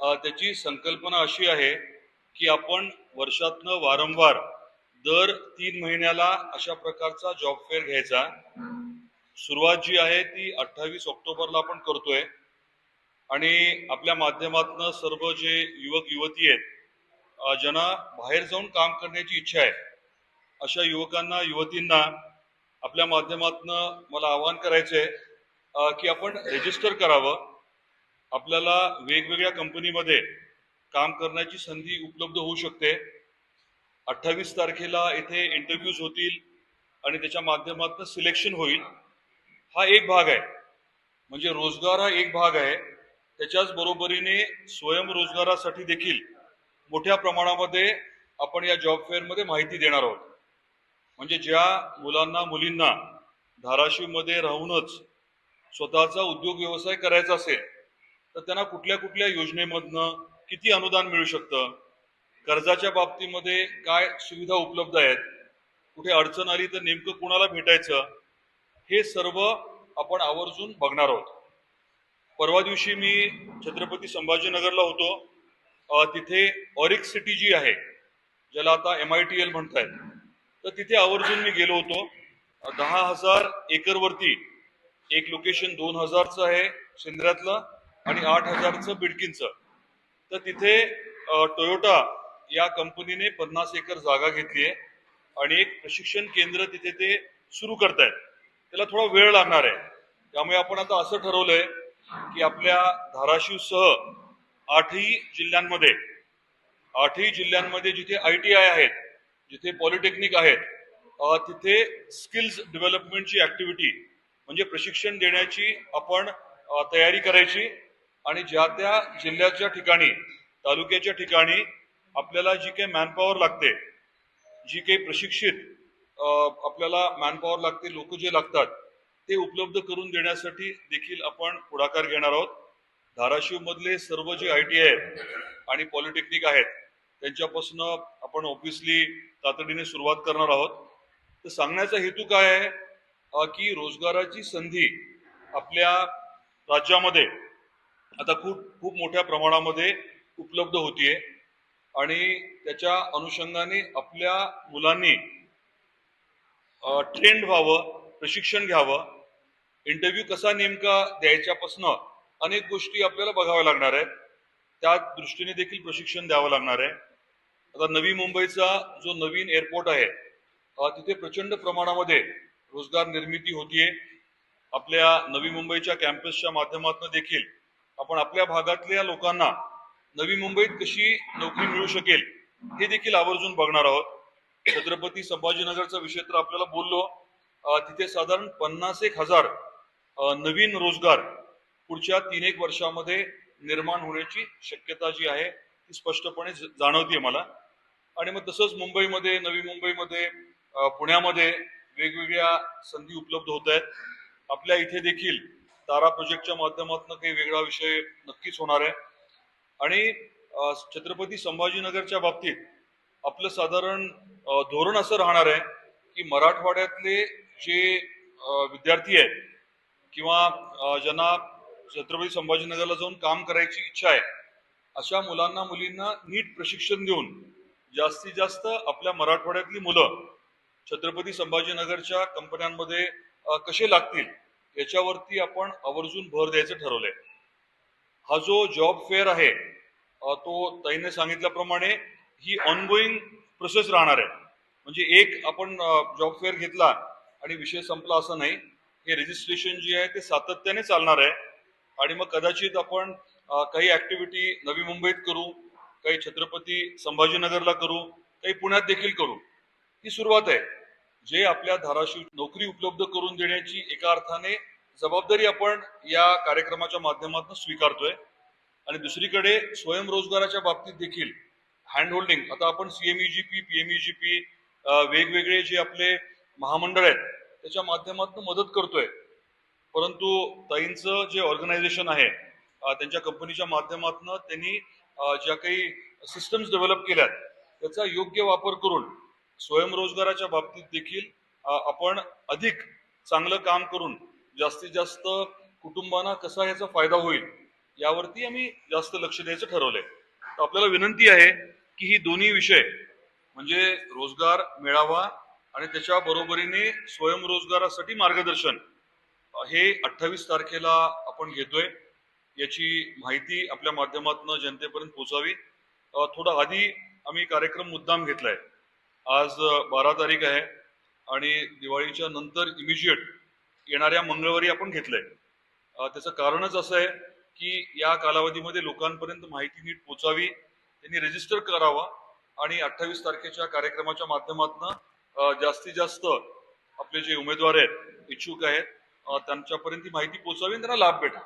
त्याची संकल्पना अशी आहे की आपण वर्षातनं वारंवार दर तीन महिन्याला अशा प्रकारचा जॉब फेअर घ्यायचा. सुरुवात जी आहे ती अठ्ठावीस ऑक्टोबरला आपण करतोय. आणि आपल्या माध्यमातनं सर्व जे युवक युवती आहेत ज्यांना बाहेर जाऊन काम करण्याची इच्छा आहे अशा युवकांना युवतींना आपल्या माध्यमातनं मला आवाहन करायचं आहे की आपण रजिस्टर करावं. आपल्याला वेगवेगळ्या कंपनीमध्ये काम करण्याची संधी उपलब्ध होऊ शकते. अठ्ठावीस तारखेला इथे इंटरव्ह्यूज होतील आणि त्याच्या माध्यमातून सिलेक्शन होईल. हा एक भाग आहे. म्हणजे रोजगार हा एक भाग आहे. त्याच्याच बरोबरीने स्वयंरोजगारासाठी देखील मोठ्या प्रमाणामध्ये आपण या जॉब फेअरमध्ये माहिती देणार आहोत. म्हणजे ज्या मुलांना मुलींना धाराशिवमध्ये राहूनच स्वतःचा उद्योग व्यवसाय करायचा असेल तर त्यांना कुठल्या कुठल्या योजनेमधनं किती अनुदान मिळू शकतं? कर्जाच्या बाबतीमध्ये काय सुविधा उपलब्ध आहेत? कुठे अडचण आली तर नेमकं कुणाला भेटायचं? हे सर्व आपण आवर्जून बघणार आहोत. परवा दिवशी मी छत्रपती संभाजीनगरला होतो. तिथे ऑरिक सिटी जी आहे ज्याला आता एम आय टी एल म्हणतायत. तर तिथे आवर्जून मी गेलो होतो. दहा हजार एकरवरती एक लोकेशन दोन हजारचं आहे शेंद्र्यातलं आणि आठ हजारचं बिडकिनचं तर तिथे टोयोटा या कंपनीने पन्नास एकर जागा घेतली आहे आणि एक प्रशिक्षण केंद्र तिथे ते सुरू करतायत. त्याला थोडा वेळ लागणार आहे. त्यामुळे आपण आता असं ठरवलंय की आपल्या धाराशिवसह आठही जिल्ह्यांमध्ये आठही जिल्ह्यांमध्ये जिथे आय टी आय आहेत जिथे पॉलिटेक्निक आहेत तिथे स्किल्स डेव्हलपमेंटची ऍक्टिव्हिटी म्हणजे प्रशिक्षण देण्याची आपण तयारी करायची. आणि ज्या त्या जिल्ह्याच्या ठिकाणी तालुक्याच्या ठिकाणी आपल्याला जी काही मॅनपॉवर लागते जी काही प्रशिक्षित आपल्याला मॅनपॉवर लागते लोक जे लागतात ते उपलब्ध करून देण्यासाठी देखील आपण पुढाकार घेणार आहोत. धाराशिवमधले सर्व जे आय टी आहेत आणि पॉलिटेक्निक आहेत त्यांच्यापासून आपण ऑब्विसली तातडीने सुरुवात करणार आहोत. तर सांगण्याचा हेतू काय आहे? की रोजगाराची संधी आपल्या राज्यामध्ये आता खूप खूप मोठ्या प्रमाणामध्ये उपलब्ध होतीये. आणि त्याच्या अनुषंगाने आपल्या मुलांनी ट्रेंड व्हावं प्रशिक्षण घ्यावं. इंटरव्ह्यू कसा नेमका द्यायच्यापासनं अनेक गोष्टी आपल्याला बघाव्या लागणार आहेत. त्या दृष्टीने देखील प्रशिक्षण द्यावं लागणार आहे. आता नवी मुंबईचा जो नवीन एअरपोर्ट आहे तिथे प्रचंड प्रमाणामध्ये रोजगार निर्मिती होतीये. आपल्या नवी मुंबईच्या कॅम्पसच्या माध्यमातून देखील आपण आपल्या भागातल्या लोकांना नवी मुंबईत कशी नोकरी मिळू शकेल हे देखील आवर्जून बघणार आहोत. छत्रपती संभाजीनगरचा विषय तर आपल्याला बोललो. तिथे साधारण पन्नास एक हजार नवीन रोजगार पुढच्या तीन एक वर्षामध्ये निर्माण होण्याची शक्यता जी आहे ती स्पष्टपणे जाणवते मला. आणि मग तसंच मुंबईमध्ये नवी मुंबईमध्ये पुण्यामध्ये वेगवेगळ्या संधी उपलब्ध होत आहेत. आपल्या इथे देखील तारा प्रोजेक्टच्या माध्यमातून काही वेगळा विषय नक्कीच होणार आहे. आणि छत्रपती संभाजीनगरच्या बाबतीत आपलं साधारण धोरण असं राहणार आहे की मराठवाड्यातले जे विद्यार्थी आहेत किंवा ज्यांना छत्रपती संभाजीनगरला जाऊन काम करायची इच्छा आहे अशा मुलांना मुलींना नीट प्रशिक्षण देऊन जास्तीत जास्त आपल्या मराठवाड्यातली मुलं छत्रपती संभाजीनगरच्या कंपन्यांमध्ये कसे लागतील याच्यावरती आपण आवर्जून भर द्यायचं ठरवलंय. हा जो जॉब फेअर आहे तो ताईने सांगितल्याप्रमाणे ही ऑनगोईंग प्रोसेस राहणार आहे. म्हणजे एक आपण जॉब फेअर घेतला आणि विषय संपला असं नाही. हे रजिस्ट्रेशन जे आहे ते सातत्याने चालणार आहे. आणि मग कदाचित आपण काही ऍक्टिव्हिटी नवी मुंबईत करू काही छत्रपती संभाजीनगरला करू काही पुण्यात देखील करू. ही सुरुवात आहे. जे आपल्या धाराशिव नोकरी उपलब्ध करून देण्याची एका अर्थाने जबाबदारी आपण या कार्यक्रमाच्या माध्यमातून स्वीकारतोय. आणि दुसरीकडे स्वयंरोजगाराच्या बाबतीत देखील हँड होल्डिंग आता आपण सीएमईजीपी पीएमईजीपी वेगवेगळे जे आपले महामंडळ आहेत त्याच्या माध्यमातून मदत करतोय. परंतु ताईंचं जे ऑर्गनायझेशन आहे त्यांच्या कंपनीच्या माध्यमातून त्यांनी ज्या काही सिस्टम्स डेव्हलप केल्यात त्याचा योग्य वापर करून स्वयंरोजगाराच्या बाबतीत देखील आपण अधिक चांगलं काम करून जास्तीत जास्त कुटुंबांना कसा याचा फायदा होईल यावरती आम्ही जास्त लक्ष द्यायचं ठरवलंय. तर आपल्याला विनंती आहे की ही दोन्ही विषय म्हणजे रोजगार मेळावा आणि त्याच्या बरोबरीने स्वयंरोजगारासाठी मार्गदर्शन हे अठ्ठावीस तारखेला आपण घेतोय. याची माहिती आपल्या माध्यमातून जनतेपर्यंत पोहोचावी. अ, थोडा आधी आम्ही कार्यक्रम मुद्दाम घेतलाय. आज बारा तारीख आहे आणि दिवाळीच्या नंतर इमिजिएट येणाऱ्या मंगळवारी आपण घेतलंय. त्याचं कारणच असं आहे की या कालावधीमध्ये लोकांपर्यंत माहिती नीट पोचावी त्यांनी रजिस्टर करावा आणि अठ्ठावीस तारखेच्या कार्यक्रमाच्या माध्यमातून जास्तीत जास्त आपले जे उमेदवार आहेत इच्छुक आहेत त्यांच्यापर्यंत माहिती पोचावी आणि त्यांना लाभ भेटा